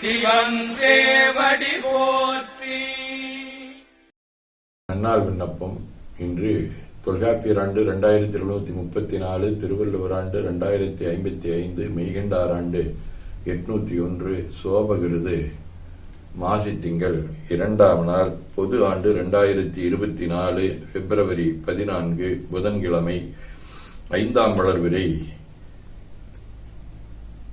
சிவன் போற்றி. நன்னாள் விண்ணப்பம். இன்று தொல்காப்பியர் ஆண்டு ரெண்டாயிரத்தி எழுநூத்தி முப்பத்தி நாலு திருவள்ளுவர் ஆண்டு ரெண்டாயிரத்தி ஐம்பத்தி ஐந்து மெய்கண்டார் ஆண்டு எட்நூத்தி ஒன்று சோபகிருது மாசி திங்கள் இரண்டாம் நாள் பொது ஆண்டு ரெண்டாயிரத்தி இருபத்தி நாலு பிப்ரவரி பதினான்கு புதன்கிழமை ஐந்தாம் வளர்விரை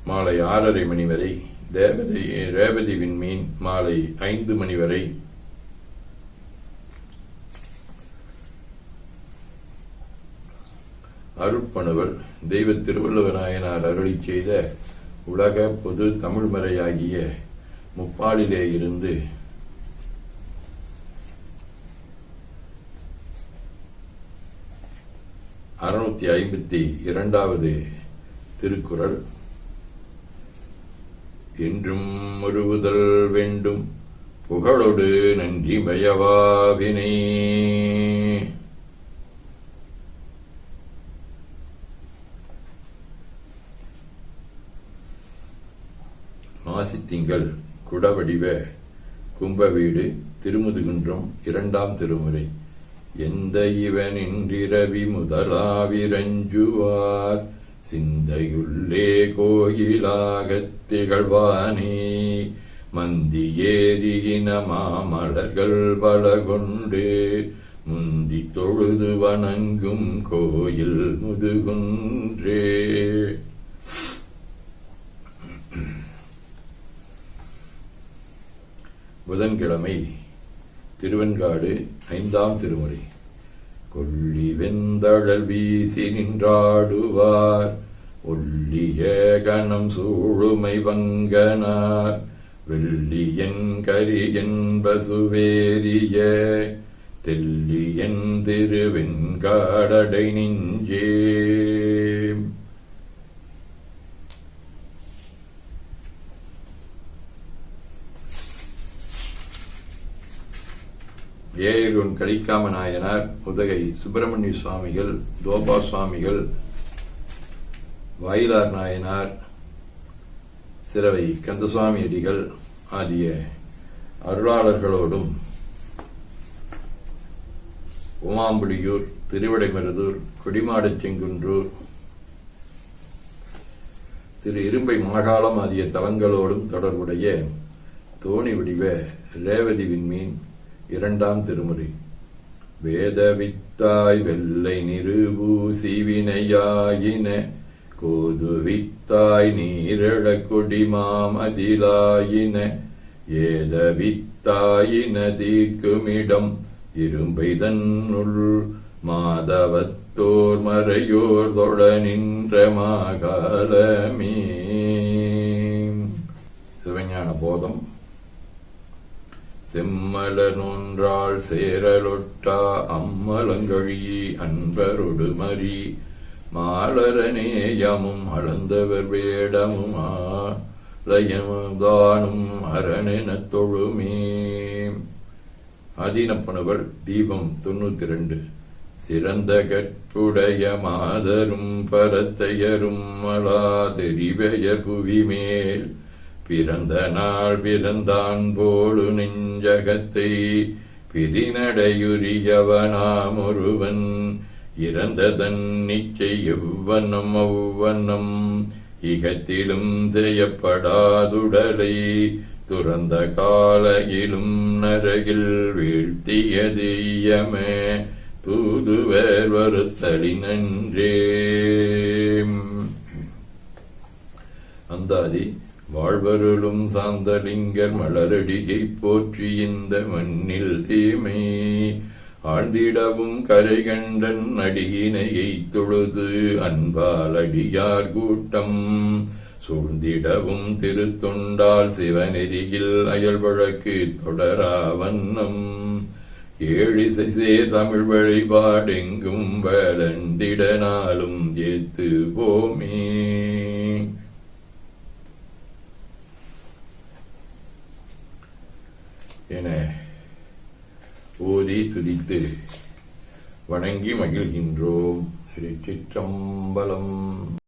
மாலை ஆறரை மணி வரை தேவதை ரேவதி விண்மீன் மாலை ஐந்து மணி வரை. அருட்பணுவல் தெய்வ திருவள்ளுவநாயனார் அருளி செய்த உலக பொது தமிழ்மறையாகிய முப்பாலிலே இருந்து அறுநூத்தி ஐம்பத்தி இரண்டாவது திருக்குறள். என்றும் முருவுதல் வேண்டும். புகழொடு நன்றி மயவாவினே மாசித்திங்கள் குடவடிவ கும்பவீடு திருமுதுகுன்றம் இரண்டாம் திருமுறை. எந்த இவனின்றிரவி முதலாவிரஞ்சுவார். சிந்தையுள்ளே கோயிலாகத் திகழ்வானே மந்தி ஏறியின மாமலர்கள் பலகொண்டு முந்தி தொழுது வணங்கும் கோயில் முதுகுன்றே. புதன்கிழமை திருவெண்காடு ஐந்தாம் திருமுறை. கொள்ளி வெந்தழல் வீசி நின்றாடுவார். ஒல்லிய கணம் சூழுமை வங்கனார். வெள்ளியன் கரியன் பசுவேரிய. தெல்லியன் திருவெண்காடடை நெஞ்சே. ஏயருன் கலிக்காம நாயனார் உதகை சுப்பிரமணிய சுவாமிகள் தோபா சுவாமிகள் வாயிலார் நாயனார் சிறவை கந்தசுவாமி அடிகள் ஆகிய அருளாளர்களோடும் உமாம்புடியூர் திருவிடைமருதூர் குடிமாடச்செங்குன்றூர் திரு இரும்பை மாகாளம் ஆகிய தலங்களோடும் தொடர்புடைய தோணி வடிவ ரேவதி விண்மீன் இரண்டாம் திருமுறை. வேதவித்தாய் வெள்ளை நிருபூசி வினையாயின கோதுவித்தாய் நீரழ கொடிமாமதிலாயின ஏதவித்தாயின தீர்க்குமிடம் இரும்பைதன்னுள் மாதவத்தோர் மறையோர் தொழ நின்ற மாகாலமே. சிவஞான போதம். செம்மலனொன்றாள் சேரலொட்டா அம்மலங்கழியி அன்பரொடு மறி மாலரநேயமும் அளந்தவர் வேடமுமா லயமுதானும் அரணெனத் தொழுமே. ஆதீனப்பணுவல் தீபம் தொண்ணூத்தி ரெண்டு சிறந்த கற்புடைய மாதரும் பரத்தையரும் மலா தெரிவெயர் புவி மேல் பிறந்த நாள் பிறந்தான் போலு நெஞ்சகத்தை பிரிநடையுரியவனாம் ஒருவன். இறந்ததன் நிச்சை எவ்வண்ணம் அவ்வண்ணம் இகத்திலும் செய்யப்படாதுடலை. துறந்த காலையிலும் நரகில் வீழ்த்தியது இயமே தூதுவர் வருத்தலி நன்றே வாழ்வருளும் சாந்தலிங்கர் மலரடியை போற்றி இந்த மண்ணில் தீமை. ஆழ்ந்திடவும் கரை கண்டன் அடியினையை தொழுது அன்பால் அடியார் கூட்டம். சூழ்ந்திடவும் திருத்தொண்டால் சிவநெறியில் அயல் வழக்கு தொடரா வண்ணம். ஏழிசை சேர் தமிழ் வழிபாடெங்கும் வளர்ந்திட ஏத்து போமே என ஓதி துதித்து வணங்கி மகிழ்கின்றோம். திருச்சிற்றம்பலம்.